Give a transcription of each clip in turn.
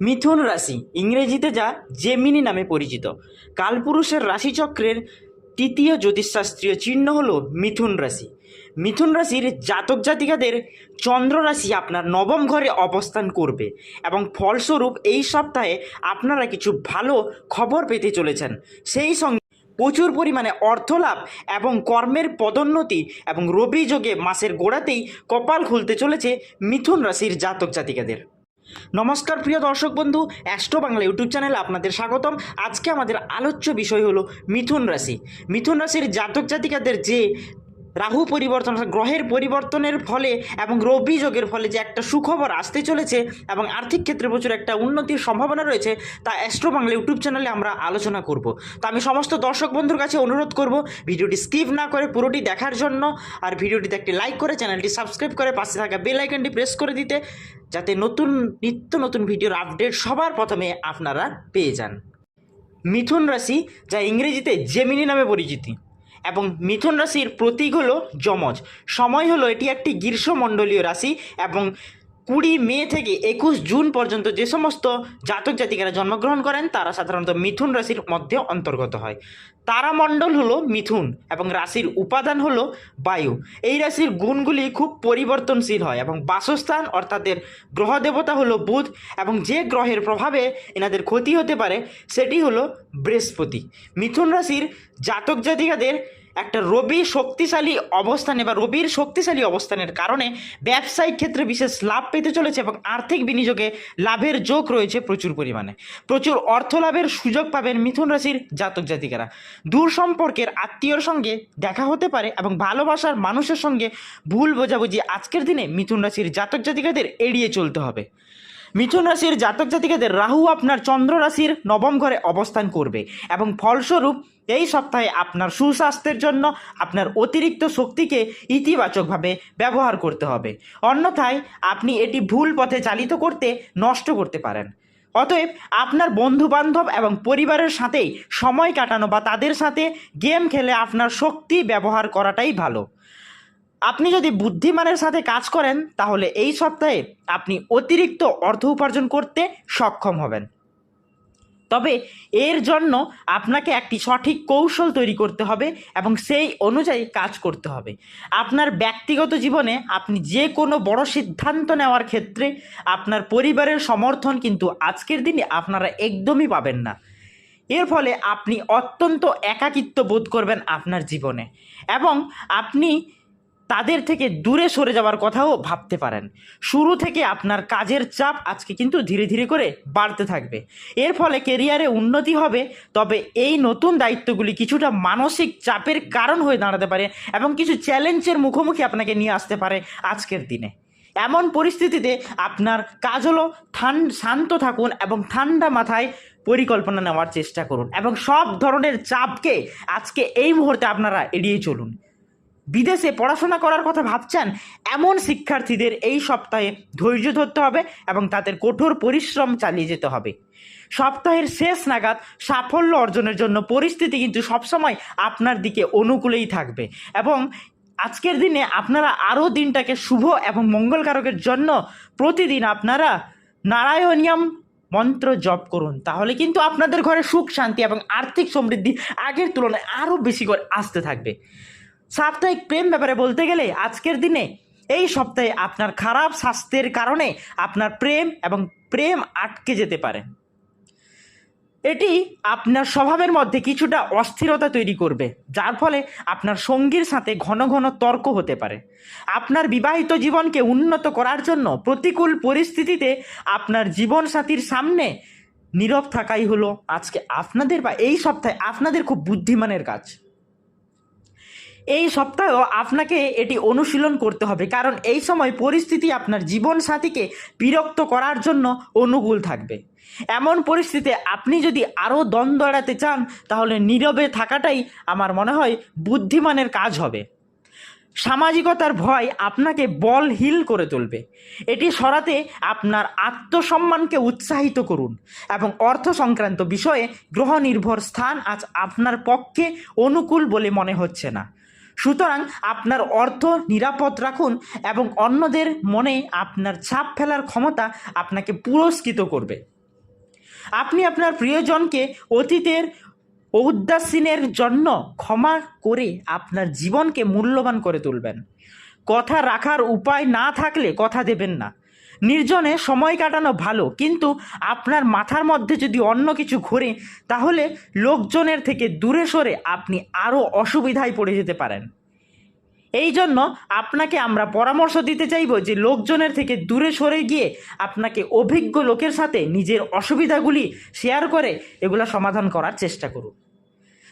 মিথুন রাশি, ইংরেজিতে যা জেমিনি নামে পরিচিত। কালপুরুষের রাশিচক্রের তৃতীয় জ্যোতিষশাস্ত্রীয় চিহ্ন হল মিথুন রাশি। মিথুন রাশির জাতক জাতিকাদের চন্দ্র রাশি আপনার নবম ঘরে অবস্থান করবে এবং ফলস্বরূপ এই সপ্তাহে আপনারা কিছু ভালো খবর পেতে চলেছেন। সেই সঙ্গে প্রচুর পরিমাণে অর্থলাভ এবং কর্মের পদোন্নতি এবং রবি যোগে মাসের গোড়াতেই কপাল খুলতে চলেছে মিথুন রাশির জাতক জাতিকাদের। নমস্কার প্রিয় দর্শক বন্ধু, অ্যাস্ট্রো বাংলা ইউটিউব চ্যানেলে আপনাদের স্বাগতম। আজকে আমাদের আলোচ্য বিষয় হলো মিথুন রাশি। মিথুন রাশির জাতক জাতিকাদের যে রাহু পরিবর্তন গ্রহের পরিবর্তনের ফলে এবং রবি যোগের ফলে যে একটা সুখবর আসতে চলেছে এবং আর্থিক ক্ষেত্রে প্রচুর একটা উন্নতির সম্ভাবনা রয়েছে, তা অ্যাস্ট্রো বাংলা ইউটিউব চ্যানেলে আমরা আলোচনা করব। তো আমি সমস্ত দর্শক বন্ধুর কাছে অনুরোধ করব, ভিডিওটি স্কিপ না করে পুরোটি দেখার জন্য আর ভিডিওটিতে একটি লাইক করে চ্যানেলটি সাবস্ক্রাইব করে পাশে থাকা বেল আইকনটি প্রেস করে দিতে, যাতে নতুন, নিত্য নতুন ভিডিওর আপডেট সবার প্রথমে আপনারা পেয়ে যান। মিথুন রাশি, যা ইংরেজিতে জেমিনি নামে পরিচিতি। এবং মিথুন রাশির প্রতীক হলো যমজ। সময় হলো এটি একটি গ্রীষ্মমণ্ডলীয় রাশি এবং কুড়ি মে থেকে একুশ জুন পর্যন্ত যে সমস্ত জাতক জাতিকারা জন্মগ্রহণ করেন, তারা সাধারণত মিথুন রাশির মধ্যে অন্তর্গত হয়। তারামণ্ডল হলো মিথুন এবং রাশির উপাদান হলো বায়ু। এই রাশির গুণগুলি খুব পরিবর্তনশীল হয় এবং বাসস্থান অর্থাৎ এর গ্রহ দেবতা হলো বুধ এবং যে গ্রহের প্রভাবে এনাদের ক্ষতি হতে পারে, সেটি হলো বৃহস্পতি। মিথুন রাশির জাতক জাতিকাদের একটা রবি শক্তিশালী অবস্থানে বা রবির শক্তিশালী অবস্থানের কারণে ব্যবসায়িক ক্ষেত্রে বিশেষ লাভ পেতে চলেছে এবং আর্থিক বিনিয়োগে লাভের যোগ রয়েছে প্রচুর পরিমাণে। প্রচুর অর্থ লাভের সুযোগ পাবেন মিথুন রাশির জাতক জাতিকারা। দূর সম্পর্কের আত্মীয়র সঙ্গে দেখা হতে পারে এবং ভালোবাসার মানুষের সঙ্গে ভুল বোঝাবুঝি আজকের দিনে মিথুন রাশির জাতক জাতিকাদের এড়িয়ে চলতে হবে। মিথুন রাশির জাতক জাতিকাদের রাহু আপনার চন্দ্র রাশির নবম ঘরে অবস্থান করবে এবং ফলস্বরূপ এই সপ্তাহে আপনার সুস্বাস্থ্যের জন্য আপনার অতিরিক্ত শক্তিকে ইতিবাচকভাবে ব্যবহার করতে হবে। অন্যথায় আপনি এটি ভুল পথে চালিত করতে নষ্ট করতে পারেন। অতএব আপনার বন্ধু বান্ধব এবং পরিবারের সাথেই সময় কাটানো বা তাদের সাথে গেম খেলে আপনার শক্তি ব্যবহার করাটাই ভালো। আপনি যদি বুদ্ধিমানের সাথে কাজ করেন, তাহলে এই সপ্তাহে আপনি অতিরিক্ত অর্থ উপার্জন করতে সক্ষম হবেন। তবে এর জন্য আপনাকে একটি সঠিক কৌশল তৈরি করতে হবে এবং সেই অনুযায়ী কাজ করতে হবে। আপনার ব্যক্তিগত জীবনে আপনি যে কোনো বড় সিদ্ধান্ত নেওয়ার ক্ষেত্রে আপনার পরিবারের সমর্থন কিন্তু আজকের দিনে আপনারা একদমই পাবেন না। এর ফলে আপনি অত্যন্ত একাকিত্ব বোধ করবেন আপনার জীবনে এবং আপনি তাদের থেকে দূরে সরে যাওয়ার কথাও ভাবতে পারেন। শুরু থেকে আপনার কাজের চাপ আজকে কিন্তু ধীরে ধীরে করে বাড়তে থাকবে। এর ফলে কেরিয়ারে উন্নতি হবে, তবে এই নতুন দায়িত্বগুলি কিছুটা মানসিক চাপের কারণ হয়ে দাঁড়াতে পারে এবং কিছু চ্যালেঞ্জের মুখোমুখি আপনাকে নিয়ে আসতে পারে আজকের দিনে। এমন পরিস্থিতিতে আপনার কাজ হলো ঠান, শান্ত থাকুন এবং ঠান্ডা মাথায় পরিকল্পনা নেওয়ার চেষ্টা করুন এবং সব ধরনের চাপকে আজকে এই মুহূর্তে আপনারা এড়িয়ে চলুন। বিদেশে পড়াশোনা করার কথা ভাবছেন এমন শিক্ষার্থীদের এই সপ্তাহে ধৈর্য ধরতে হবে এবং তাদের কঠোর পরিশ্রম চালিয়ে যেতে হবে। সপ্তাহের শেষ নাগাদ সাফল্য অর্জনের জন্য পরিস্থিতি কিন্তু সবসময় আপনার দিকে অনুকূলেই থাকবে এবং আজকের দিনে আপনারা আরও দিনটাকে শুভ এবং মঙ্গলকারকের জন্য প্রতিদিন আপনারা নারায়ণিয়াম মন্ত্র জপ করুন। তাহলে কিন্তু আপনাদের ঘরে সুখ, শান্তি এবং আর্থিক সমৃদ্ধি আগের তুলনায় আরও বেশি করে আসতে থাকবে। সাপ্তাহিক প্রেম ব্যাপারে বলতে গেলে আজকের দিনে এই সপ্তাহে আপনার খারাপ স্বাস্থ্যের কারণে আপনার প্রেম এবং প্রেম আটকে যেতে পারে। এটি আপনার স্বভাবের মধ্যে কিছুটা অস্থিরতা তৈরি করবে, যার ফলে আপনার সঙ্গীর সাথে ঘন ঘন তর্ক হতে পারে। আপনার বিবাহিত জীবনকে উন্নত করার জন্য প্রতিকূল পরিস্থিতিতে আপনার জীবনসাথীর সামনে নীরব থাকাই হলো আজকে আপনাদের বা এই সপ্তাহে আপনাদের খুব বুদ্ধিমানের কাজ। এই সপ্তাহেও আপনাকে এটি অনুশীলন করতে হবে, কারণ এই সময় পরিস্থিতি আপনার জীবন সাথীকে বিরক্ত করার জন্য অনুকূল থাকবে। এমন পরিস্থিতিতে আপনি যদি আরও দ্বন্দ্ব এড়াতে চান, তাহলে নীরবে থাকাটাই আমার মনে হয় বুদ্ধিমানের কাজ হবে। সামাজিকতার ভয় আপনাকে বলহীল করে তুলবে। এটি সরাতে আপনার আত্মসম্মানকে উৎসাহিত করুন এবং অর্থ সংক্রান্ত বিষয়ে গ্রহ নির্ভর স্থান আজ আপনার পক্ষে অনুকূল বলে মনে হচ্ছে না। সুতরাং আপনার অর্থ নিরাপদ রাখুন এবং অন্যদের মনে আপনার ছাপ ফেলার ক্ষমতা আপনাকে পুরস্কৃত করবে। আপনি আপনার প্রিয়জনকে অতীতের ঔদাসীনের জন্য ক্ষমা করে আপনার জীবনকে মূল্যবান করে তুলবেন। কথা রাখার উপায় না থাকলে কথা দেবেন না। নির্জনে সময় কাটানো ভালো, কিন্তু আপনার মাথার মধ্যে যদি অন্য কিছু ঘোরে, তাহলে লোকজনের থেকে দূরে সরে আপনি আরও অসুবিধায় পড়ে যেতে পারেন। এই জন্য আপনাকে আমরা পরামর্শ দিতে চাইব যে লোকজনের থেকে দূরে সরে গিয়ে আপনাকে অভিজ্ঞ লোকের সাথে নিজের অসুবিধাগুলি শেয়ার করে এগুলো সমাধান করার চেষ্টা করুন।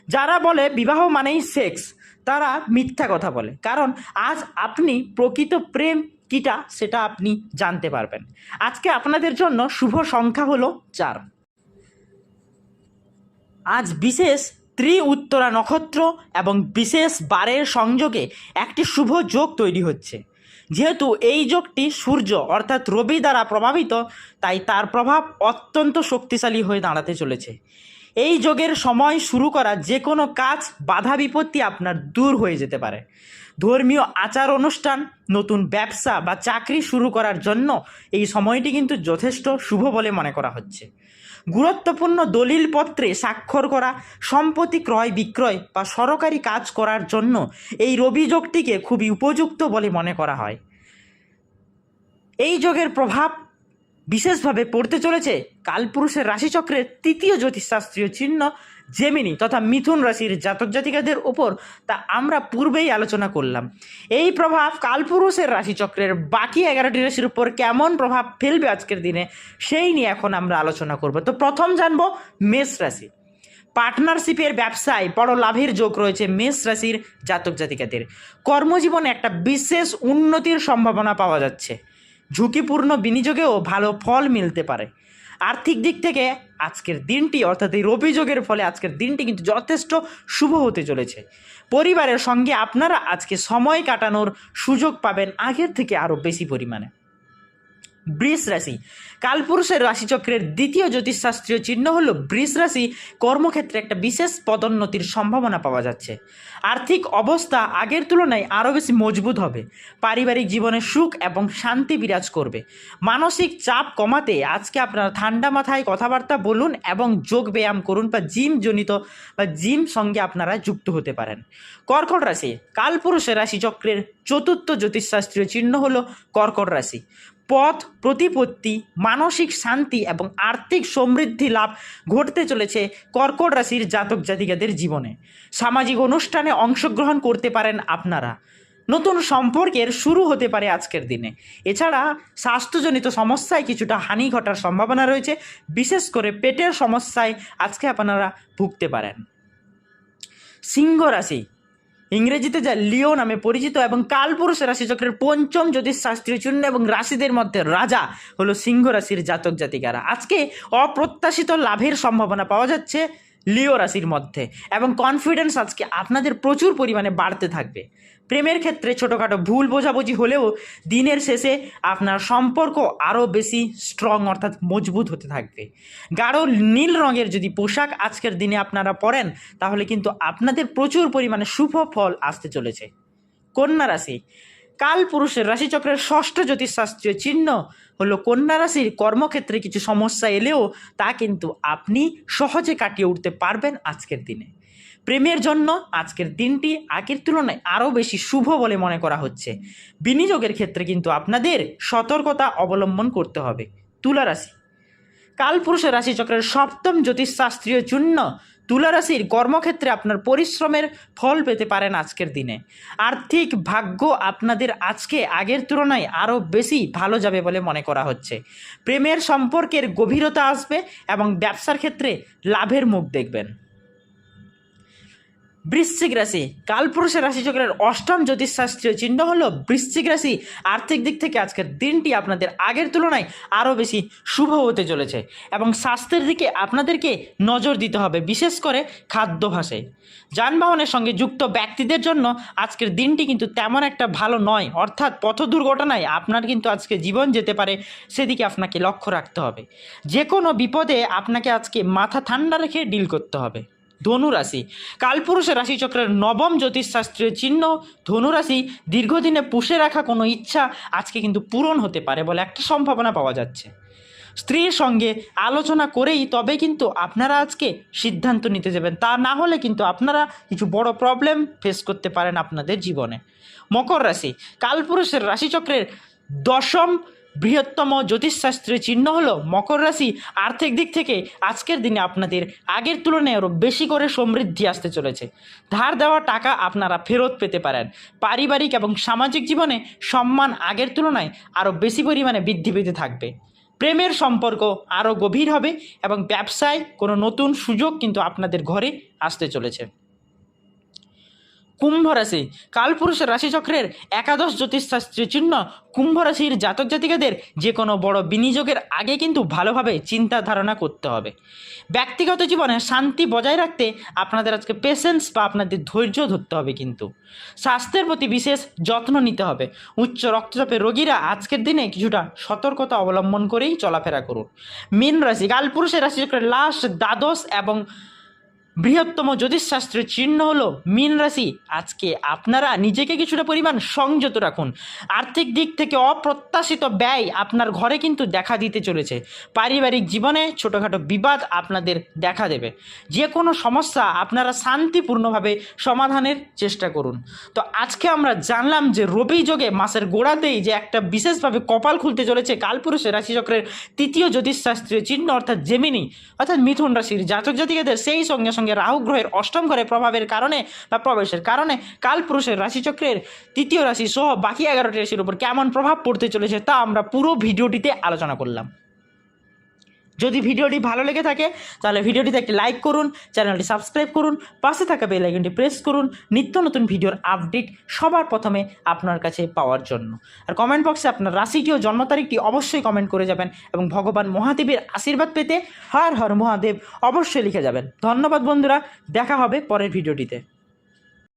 যারা বলে বিবাহ মানেই সেক্স, তারা মিথ্যা কথা বলে। কারণ আজ আপনি প্রকৃত প্রেম কিটা সেটা আপনি জানতে পারবেন। আজকে আপনাদের জন্য শুভ সংখ্যা হলো চার। আজ বিশেষ ত্রি উত্তরা নক্ষত্র এবং বিশেষ বারের সংযোগে একটি শুভ যোগ তৈরি হচ্ছে। যেহেতু এই যোগটি সূর্য অর্থাৎ রবি দ্বারা প্রভাবিত, তাই তার প্রভাব অত্যন্ত শক্তিশালী হয়ে দাঁড়াতে চলেছে। এই যোগের সময় শুরু করা যে কোনো কাজ বাধা বিপত্তি আপনার দূর হয়ে যেতে পারে। ধর্মীয় আচার অনুষ্ঠান, নতুন ব্যবসা বা চাকরি শুরু করার জন্য এই সময়টি কিন্তু যথেষ্ট শুভ বলে মনে করা হচ্ছে। গুরুত্বপূর্ণ দলিলপত্রে স্বাক্ষর করা, সম্পত্তি ক্রয় বিক্রয় বা সরকারি কাজ করার জন্য এই রবি যোগটিকে খুবই উপযুক্ত বলে মনে করা হয়। এই যোগের প্রভাব বিশেষভাবে পড়তে চলেছে কালপুরুষের রাশিচক্রের তৃতীয় জ্যোতিষশাস্ত্রীয় চিহ্ন জেমিনি তথা মিথুন রাশির জাতক জাতিকাদের ওপর তা আমরা পূর্বেই আলোচনা করলাম। এই প্রভাব কালপুরুষের রাশিচক্রের বাকি এগারোটি রাশির উপর কেমন প্রভাব ফেলবে আজকের দিনে সেই নিয়ে এখন আমরা আলোচনা করব। তো প্রথম জানব মেষ রাশি। পার্টনারশিপের ব্যবসায় বড় লাভের যোগ রয়েছে মেষ রাশির জাতক জাতিকাদের। কর্মজীবনে একটা বিশেষ উন্নতির সম্ভাবনা পাওয়া যাচ্ছে। ঝুঁকিপূর্ণ বিনিয়োগেও ভালো ফল মিলতে পারে। আর্থিক দিক থেকে আজকের দিনটি, অর্থাৎ এই রবিযোগের ফলে আজকের দিনটি কিন্তু যথেষ্ট শুভ হতে চলেছে। পরিবারের সঙ্গে আপনারা আজকে সময় কাটানোর সুযোগ পাবেন আগের থেকে আরও বেশি পরিমাণে। বৃষ রাশি। কালপুরুষের রাশিচক্রের দ্বিতীয় জ্যোতিষশাস্ত্রীয় চিহ্ন হল বৃষ রাশি। কর্মক্ষেত্রে একটা বিশেষ পদোন্নতির সম্ভাবনা পাওয়া যাচ্ছে। আর্থিক অবস্থা আগের তুলনায় আরও বেশি মজবুত হবে। পারিবারিক জীবনে সুখ এবং শান্তি বিরাজ করবে। মানসিক চাপ কমাতে আজকে আপনারা ঠান্ডা মাথায় কথাবার্তা বলুন এবং যোগ ব্যায়াম করুন বা জিম জনিত বা জিম সঙ্গে আপনারা যুক্ত হতে পারেন। কর্কট রাশি। কালপুরুষের রাশিচক্রের চতুর্থ জ্যোতিষশাস্ত্রীয় চিহ্ন হলো কর্কট রাশি। পথ, প্রতিপত্তি, মানসিক শান্তি এবং আর্থিক সমৃদ্ধি লাভ ঘটতে চলেছে কর্কট রাশির জাতক জাতিকাদের জীবনে। সামাজিক অনুষ্ঠানে অংশগ্রহণ করতে পারেন আপনারা। নতুন সম্পর্কের শুরু হতে পারে আজকের দিনে। এছাড়া স্বাস্থ্যজনিত সমস্যায় কিছুটা হানি ঘটার সম্ভাবনা রয়েছে। বিশেষ করে পেটের সমস্যায় আজকে আপনারা ভুগতে পারেন। সিংহ রাশি ইংরেজিতে যা লিও নামে পরিচিত এবং কালপুরুষ রাশিচক্রের পঞ্চম জ্যোতিষশাস্ত্রীয় চিহ্ন এবং রাশিদের মধ্যে রাজা হলো সিংহ রাশির জাতক জাতিকারা। আজকে অপ্রত্যাশিত লাভের সম্ভাবনা পাওয়া যাচ্ছে। লিও রাশির মধ্যে এবং কনফিডেন্স আজকে আপনাদের প্রচুর পরিমাণে বাড়তে থাকবে। প্রেমের ক্ষেত্রে ছোটোখাটো ভুল বোঝাবুঝি হলেও দিনের শেষে আপনার সম্পর্ক আরও বেশি স্ট্রং অর্থাৎ মজবুত হতে থাকবে। গাঢ় নীল রঙের যদি পোশাক আজকের দিনে আপনারা পরেন, তাহলে কিন্তু আপনাদের প্রচুর পরিমাণে শুভ ফল আসতে চলেছে। কন্যা রাশি কাল পুরুষের রাশিচক্রের ষষ্ঠ জ্যোতিষশাস্ত্রীয় চিহ্ন হলো কন্যা রাশির কর্মক্ষেত্রে কিছু সমস্যা এলেও তা কিন্তু আপনি সহজে কাটিয়ে উঠতে পারবেন আজকের দিনে। প্রেমের জন্য আজকের দিনটি আগের তুলনায় আরও বেশি শুভ বলে মনে করা হচ্ছে। বিনিয়োগের ক্ষেত্রে কিন্তু আপনাদের সতর্কতা অবলম্বন করতে হবে। তুলা রাশি। কালপুরুষের রাশিচক্রের সপ্তম জ্যোতিষশাস্ত্রীয় চিহ্ন তুলা রাশির কর্মক্ষেত্রে আপনার পরিশ্রমের ফল পেতে পারেন আজকের দিনে। আর্থিক ভাগ্য আপনাদের আজকে আগের তুলনায় আরও বেশি ভালো যাবে বলে মনে করা হচ্ছে। প্রেমের সম্পর্কের গভীরতা আসবে এবং ব্যবসার ক্ষেত্রে লাভের মুখ দেখবেন। বৃশ্চিক রাশি। কালপুরুষের রাশিচক্রের অষ্টম জ্যোতিষশাস্ত্রীয় চিহ্ন হলো বৃশ্চিক রাশি। আর্থিক দিক থেকে আজকের দিনটি আপনাদের আগের তুলনায় আরও বেশি শুভ হতে চলেছে এবং স্বাস্থ্যের দিকে আপনাদেরকে নজর দিতে হবে, বিশেষ করে খাদ্যাভাসে যানবাহনের সঙ্গে যুক্ত ব্যক্তিদের জন্য আজকের দিনটি কিন্তু তেমন একটা ভালো নয়। অর্থাৎ পথ দুর্ঘটনায় আপনার কিন্তু আজকে জীবন যেতে পারে, সেদিকে আপনাকে লক্ষ্য রাখতে হবে। যে কোনো বিপদে আপনাকে আজকে মাথা ঠান্ডা রেখে ডিল করতে হবে। ধনুরাশি কালপুরুষের রাশিচক্রের নবম জ্যোতিষশাস্ত্রীয় চিহ্ন ধনুরাশি দীর্ঘদিনে পুষে রাখা কোনো ইচ্ছা আজকে কিন্তু পূরণ হতে পারে বলে একটা সম্ভাবনা পাওয়া যাচ্ছে। স্ত্রীর সঙ্গে আলোচনা করেই তবে কিন্তু আপনারা আজকে সিদ্ধান্ত নিতে যাবেন। তা না হলে কিন্তু আপনারা কিছু বড় প্রবলেম ফেস করতে পারেন আপনাদের জীবনে। মকর রাশি। কালপুরুষের রাশিচক্রের দশম বৃহত্তম জ্যোতিষশাস্ত্রের চিহ্ন হলো মকর রাশি। আর্থিক দিক থেকে আজকের দিনে আপনাদের আগের তুলনায় আরও বেশি করে সমৃদ্ধি আসতে চলেছে। ধার দেওয়া টাকা আপনারা ফেরত পেতে পারেন। পারিবারিক এবং সামাজিক জীবনে সম্মান আগের তুলনায় আরও বেশি পরিমাণে বৃদ্ধি পেতে থাকবে। প্রেমের সম্পর্ক আরও গভীর হবে এবং ব্যবসায় কোনো নতুন সুযোগ কিন্তু আপনাদের ঘরে আসতে চলেছে। কুম্ভ রাশি। কালপুরুষের রাশিচক্রের একাদশ জ্যোতিষশাস্ত্রীয় চিহ্ন কুম্ভ রাশির জাতক জাতিকাদের যে কোনো বড় বিনিয়োগের আগে কিন্তু ভালোভাবে চিন্তা ধারণা করতে হবে। ব্যক্তিগত জীবনে শান্তি বজায় রাখতে আপনাদের আজকে পেশেন্স বা আপনাদের ধৈর্য ধরতে হবে কিন্তু। স্বাস্থ্যের প্রতি বিশেষ যত্ন নিতে হবে। উচ্চ রক্তচাপের রোগীরা আজকের দিনে কিছুটা সতর্কতা অবলম্বন করেই চলাফেরা করুন। মীন রাশি। কালপুরুষের রাশিচক্রের লাস্ট দ্বাদশ এবং বৃহত্তম জ্যোতিষশাস্ত্রের চিহ্ন হলো মীন রাশি। আজকে আপনারা নিজেকে কিছুটা পরিমাণ সংযত রাখুন। আর্থিক দিক থেকে অপ্রত্যাশিত ব্যয় আপনার ঘরে কিন্তু দেখা দিতে চলেছে। পারিবারিক জীবনে ছোটোখাটো বিবাদ আপনাদের দেখা দেবে। যে কোনো সমস্যা আপনারা শান্তিপূর্ণভাবে সমাধানের চেষ্টা করুন। তো আজকে আমরা জানলাম যে রবি যোগে মাসের গোড়াতেই যে একটা বিশেষভাবে কপাল খুলতে চলেছে কালপুরুষের রাশিচক্রের তৃতীয় জ্যোতিষশাস্ত্রীয় চিহ্ন অর্থাৎ জেমিনি অর্থাৎ মিথুন রাশির জাতক জাতিকাদের সেই সঙ্গে সঙ্গে রাহু গ্রহের অষ্টম ঘরে প্রভাবের কারণে বা প্রবেশের কারণে কালপুরুষের রাশিচক্রের তৃতীয় রাশি সহ বাকি এগারোটি রাশির উপর কেমন প্রভাব পড়তে চলেছে তা আমরা পুরো ভিডিওটিতে আলোচনা করলাম। যদি ভিডিওটি ভালো লেগে থাকে, তাহলে ভিডিওটিতে একটি লাইক করুন, চ্যানেলটি সাবস্ক্রাইব করুন, পাশে থাকা বেল আইকনটি প্রেস করুন, নিত্য নতুন ভিডিওর আপডেট সবার প্রথমে আপনার কাছে পাওয়ার জন্য। আর কমেন্ট বক্সে আপনার রাশিটি ও জন্ম তারিখটি অবশ্যই কমেন্ট করে যাবেন এবং ভগবান মহাদেবের আশীর্বাদ পেতে হর হর মহাদেব অবশ্যই লিখে যাবেন। ধন্যবাদ বন্ধুরা, দেখা হবে পরের ভিডিওটিতে।